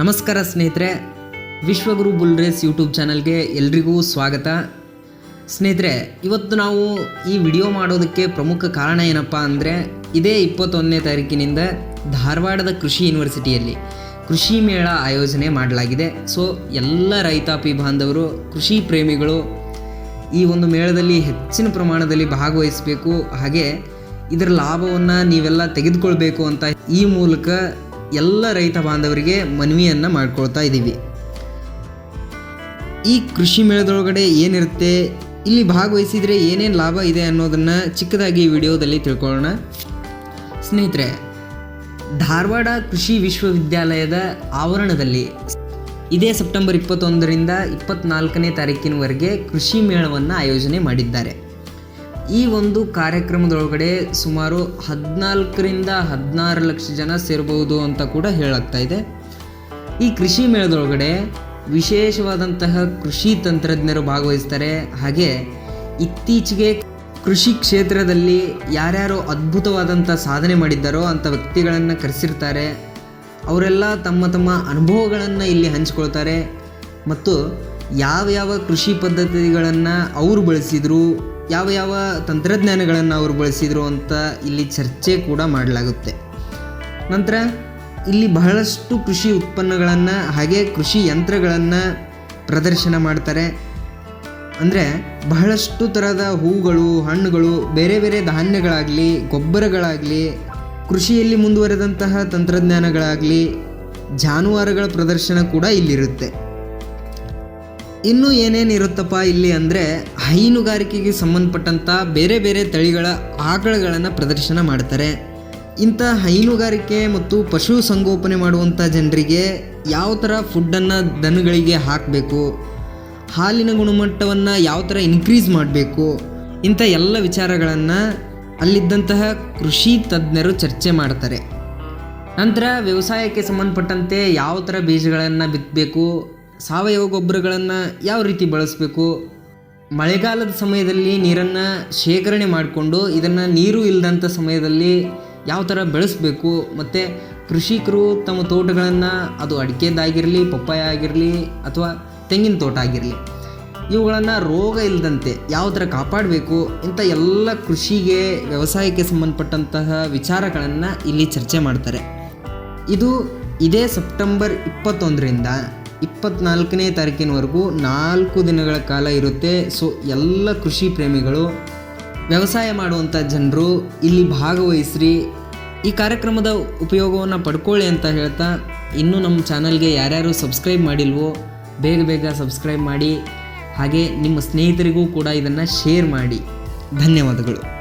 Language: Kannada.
ನಮಸ್ಕಾರ ಸ್ನೇಹಿತರೆ, ವಿಶ್ವಗುರು ಬುಲ್ ರೇಸ್ ಯೂಟ್ಯೂಬ್ ಚಾನಲ್ಗೆ ಎಲ್ರಿಗೂ ಸ್ವಾಗತ. ಸ್ನೇಹಿತರೆ, ಇವತ್ತು ನಾವು ಈ ವಿಡಿಯೋ ಮಾಡೋದಕ್ಕೆ ಪ್ರಮುಖ ಕಾರಣ ಏನಪ್ಪ ಅಂದರೆ, ಇದೇ ಇಪ್ಪತ್ತೊಂದನೇ ತಾರೀಕಿನಿಂದ ಧಾರವಾಡದ ಕೃಷಿ ಯೂನಿವರ್ಸಿಟಿಯಲ್ಲಿ ಕೃಷಿ ಮೇಳ ಆಯೋಜನೆ ಮಾಡಲಾಗಿದೆ. ಸೊ, ಎಲ್ಲ ರೈತಾಪಿ ಬಾಂಧವರು, ಕೃಷಿ ಪ್ರೇಮಿಗಳು ಈ ಒಂದು ಮೇಳದಲ್ಲಿ ಹೆಚ್ಚಿನ ಪ್ರಮಾಣದಲ್ಲಿ ಭಾಗವಹಿಸಬೇಕು. ಹಾಗೆ, ಇದರ ಲಾಭವನ್ನು ನೀವೆಲ್ಲ ತೆಗೆದುಕೊಳ್ಬೇಕು ಅಂತ ಈ ಮೂಲಕ ಎಲ್ಲ ರೈತ ಬಾಂಧವರಿಗೆ ಮನವಿಯನ್ನು ಮಾಡ್ಕೊಳ್ತಾ ಇದ್ದೀವಿ ಈ ಕೃಷಿ ಮೇಳದೊಳಗಡೆ ಏನಿರುತ್ತೆ, ಇಲ್ಲಿ ಭಾಗವಹಿಸಿದರೆ ಏನೇನು ಲಾಭ ಇದೆ ಅನ್ನೋದನ್ನು ಚಿಕ್ಕದಾಗಿ ವಿಡಿಯೋದಲ್ಲಿ ತಿಳ್ಕೊಳ್ಳೋಣ. ಸ್ನೇಹಿತರೆ, ಧಾರವಾಡ ಕೃಷಿ ವಿಶ್ವವಿದ್ಯಾಲಯದ ಆವರಣದಲ್ಲಿ ಇದೇ ಸೆಪ್ಟೆಂಬರ್ ಇಪ್ಪತ್ತೊಂದರಿಂದ ಇಪ್ಪತ್ನಾಲ್ಕನೇ ತಾರೀಕಿನವರೆಗೆ ಕೃಷಿ ಮೇಳವನ್ನು ಆಯೋಜನೆ ಮಾಡಿದ್ದಾರೆ. ಈ ಒಂದು ಕಾರ್ಯಕ್ರಮದೊಳಗಡೆ ಸುಮಾರು ಹದಿನಾಲ್ಕರಿಂದ ಹದಿನಾರು ಲಕ್ಷ ಜನ ಸೇರಬಹುದು ಅಂತ ಕೂಡ ಹೇಳಾಗ್ತಾ ಇದೆ. ಈ ಕೃಷಿ ಮೇಳದೊಳಗಡೆ ವಿಶೇಷವಾದಂತಹ ಕೃಷಿ ತಂತ್ರಜ್ಞರು ಭಾಗವಹಿಸ್ತಾರೆ. ಹಾಗೆ ಇತ್ತೀಚೆಗೆ ಕೃಷಿ ಕ್ಷೇತ್ರದಲ್ಲಿ ಯಾರ್ಯಾರು ಅದ್ಭುತವಾದಂಥ ಸಾಧನೆ ಮಾಡಿದ್ದಾರೋ ಅಂಥ ವ್ಯಕ್ತಿಗಳನ್ನು ಕರೆಸಿರ್ತಾರೆ. ಅವರೆಲ್ಲ ತಮ್ಮ ತಮ್ಮ ಅನುಭವಗಳನ್ನು ಇಲ್ಲಿ ಹಂಚಿಕೊಳ್ತಾರೆ. ಮತ್ತು ಯಾವ ಯಾವ ಕೃಷಿ ಪದ್ಧತಿಗಳನ್ನು ಅವರು ಬಳಸಿದರು ಯಾವ ಯಾವ ತಂತ್ರಜ್ಞಾನಗಳನ್ನು ಅವರು ಬಳಸಿದರು ಅಂತ ಇಲ್ಲಿ ಚರ್ಚೆ ಕೂಡ ಮಾಡಲಾಗುತ್ತೆ. ನಂತರ ಇಲ್ಲಿ ಬಹಳಷ್ಟು ಕೃಷಿ ಉತ್ಪನ್ನಗಳನ್ನು ಹಾಗೆ ಕೃಷಿ ಯಂತ್ರಗಳನ್ನು ಪ್ರದರ್ಶನ ಮಾಡ್ತಾರೆ. ಅಂದರೆ ಬಹಳಷ್ಟು ಥರದ ಹೂಗಳು, ಹಣ್ಣುಗಳು, ಬೇರೆ ಬೇರೆ ಧಾನ್ಯಗಳಾಗಲಿ, ಗೊಬ್ಬರಗಳಾಗಲಿ, ಕೃಷಿಯಲ್ಲಿ ಮುಂದುವರೆದಂತಹ ತಂತ್ರಜ್ಞಾನಗಳಾಗಲಿ ಜಾನುವಾರುಗಳ ಪ್ರದರ್ಶನ ಕೂಡ ಇಲ್ಲಿರುತ್ತೆ. ಇನ್ನು ಏನೇನು ಇರುತ್ತಪ್ಪ ಇಲ್ಲಿ ಅಂದರೆ ಹೈನುಗಾರಿಕೆಗೆ ಸಂಬಂಧಪಟ್ಟಂಥ ಬೇರೆ ಬೇರೆ ತಳಿಗಳ ಆಕಳುಗಳನ್ನು ಪ್ರದರ್ಶನ ಮಾಡ್ತಾರೆ. ಇಂಥ ಹೈನುಗಾರಿಕೆ ಮತ್ತು ಪಶು ಸಂಗೋಪನೆ ಮಾಡುವಂಥ ಜನರಿಗೆ ಯಾವ ಥರ ಫುಡ್ಡನ್ನು ದನಗಳಿಗೆ ಹಾಕಬೇಕು, ಹಾಲಿನ ಗುಣಮಟ್ಟವನ್ನು ಯಾವ ಥರ ಇನ್ಕ್ರೀಸ್ ಮಾಡಬೇಕು, ಇಂಥ ಎಲ್ಲ ವಿಚಾರಗಳನ್ನು ಅಲ್ಲಿದ್ದಂತಹ ಕೃಷಿ ತಜ್ಞರು ಚರ್ಚೆ ಮಾಡ್ತಾರೆ. ನಂತರ ವ್ಯವಸಾಯಕ್ಕೆ ಸಂಬಂಧಪಟ್ಟಂತೆ ಯಾವ ಥರ ಬೀಜಗಳನ್ನು ಬಿತ್ತಬೇಕು ಸಾವಯವ ಗೊಬ್ಬರಗಳನ್ನು ಯಾವ ರೀತಿ ಬಳಸಬೇಕು? ಮಳೆಗಾಲದ ಸಮಯದಲ್ಲಿ ನೀರನ್ನು ಶೇಖರಣೆ ಮಾಡಿಕೊಂಡು ಇದನ್ನು ನೀರು ಇಲ್ಲದಂಥ ಸಮಯದಲ್ಲಿ ಯಾವ ಥರ ಬೆಳೆಸಬೇಕು? ಮತ್ತು ಕೃಷಿಕರು ತಮ್ಮ ತೋಟಗಳನ್ನು ಅದು ಅಡಿಕೆದಾಗಿರಲಿ, ಪಪ್ಪಾಯ ಆಗಿರಲಿ ಅಥವಾ ತೆಂಗಿನ ತೋಟ ಆಗಿರಲಿ, ಇವುಗಳನ್ನು ರೋಗ ಇಲ್ಲದಂತೆ ಯಾವ ಥರ ಕಾಪಾಡಬೇಕು ಇಂಥ ಎಲ್ಲ ಕೃಷಿಗೆ, ವ್ಯವಸಾಯಕ್ಕೆ ಸಂಬಂಧಪಟ್ಟಂತಹ ವಿಚಾರಗಳನ್ನು ಇಲ್ಲಿ ಚರ್ಚೆ ಮಾಡ್ತಾರೆ. ಇದು ಇದೇ ಸೆಪ್ಟೆಂಬರ್ ಇಪ್ಪತ್ತೊಂದರಿಂದ ಇಪ್ಪತ್ನಾಲ್ಕನೇ ತಾರೀಕಿನವರೆಗೂ ನಾಲ್ಕು ದಿನಗಳ ಕಾಲ ಇರುತ್ತೆ. ಸೊ ಎಲ್ಲ ಕೃಷಿ ಪ್ರೇಮಿಗಳು, ವ್ಯವಸಾಯ ಮಾಡುವಂಥ ಜನರು ಇಲ್ಲಿ ಭಾಗವಹಿಸ್ರಿ. ಈ ಕಾರ್ಯಕ್ರಮದ ಉಪಯೋಗವನ್ನು ಪಡ್ಕೊಳ್ಳಿ ಅಂತ ಹೇಳ್ತಾ, ಇನ್ನೂ ನಮ್ಮ ಚಾನಲ್ಗೆ ಯಾರ್ಯಾರು ಸಬ್ಸ್ಕ್ರೈಬ್ ಮಾಡಿಲ್ವೋ, ಬೇಗ ಬೇಗ ಸಬ್ಸ್ಕ್ರೈಬ್ ಮಾಡಿ. ಹಾಗೆ ನಿಮ್ಮ ಸ್ನೇಹಿತರಿಗೂ ಕೂಡ ಇದನ್ನು ಶೇರ್ ಮಾಡಿ. ಧನ್ಯವಾದಗಳು.